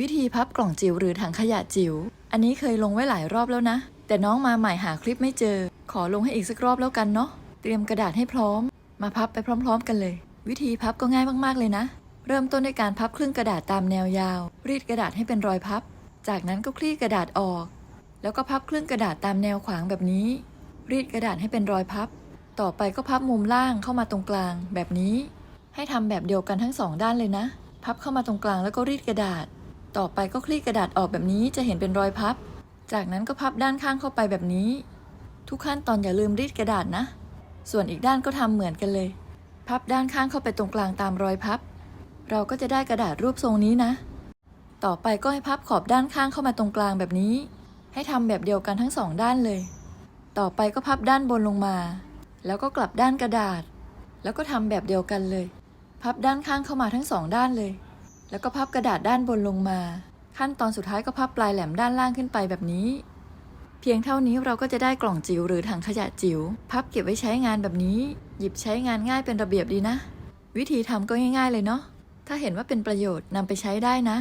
วิธีพับกล่องจิ๋วหรือถังขยะจิ๋ว อันนี้เคยลงไว้หลายรอบแล้วนะ แต่น้องมาใหม่หาคลิปไม่เจอ ขอลงให้อีกสักรอบแล้วกันเนาะ เตรียมกระดาษให้พร้อม มาพับไปพร้อม ๆ กันเลย วิธีพับก็ง่ายมากๆเลยนะ เริ่มต้นด้วยการพับครึ่งกระดาษตามแนวยาว รีดกระดาษให้เป็นรอยพับ จากนั้นก็คลี่กระดาษออก แล้วก็พับครึ่งกระดาษตามแนวขวางแบบนี้ รีดกระดาษให้เป็นรอยพับ ต่อไปก็พับมุมล่างเข้ามาตรงกลางแบบนี้ ให้ทำแบบเดียวกันทั้งสองด้านเลยนะ พับเข้ามาตรงกลางแล้วก็รีดกระดาษ ต่อไปก็คลี่กระดาษออกแบบนี้จะเห็นเป็นรอยพับ จากนั้นก็พับด้านข้างเข้าไปแบบนี้ ทุกขั้นตอนอย่าลืมรีดกระดาษนะ ส่วนอีกด้านก็ทำเหมือนกันเลย พับด้านข้างเข้าไปตรงกลางตามรอยพับ เราก็จะได้กระดาษรูปทรงนี้นะ ต่อไปก็ให้พับขอบด้านข้างเข้ามาตรงกลางแบบนี้ ให้ทำแบบเดียวกันทั้งสองด้านเลย ต่อไปก็พับด้านบนลงมา แล้วก็กลับด้านกระดาษ แล้วก็ทำแบบเดียวกันเลย พับด้านข้างเข้ามาทั้งสองด้านเลย แล้วก็พับกระดาษด้านบนลงมา ขั้นตอนสุดท้ายก็พับปลายแหลมด้านล่างขึ้นไปแบบนี้ เพียงเท่านี้เราก็จะได้กล่องจิ๋วหรือถังขยะจิ๋วพับเก็บไว้ใช้งานแบบนี้ หยิบใช้งานง่ายเป็นระเบียบดีนะ วิธีทำก็ง่าย ๆ เลยเนาะถ้าเห็นว่าเป็นประโยชน์นำไปใช้ได้นะ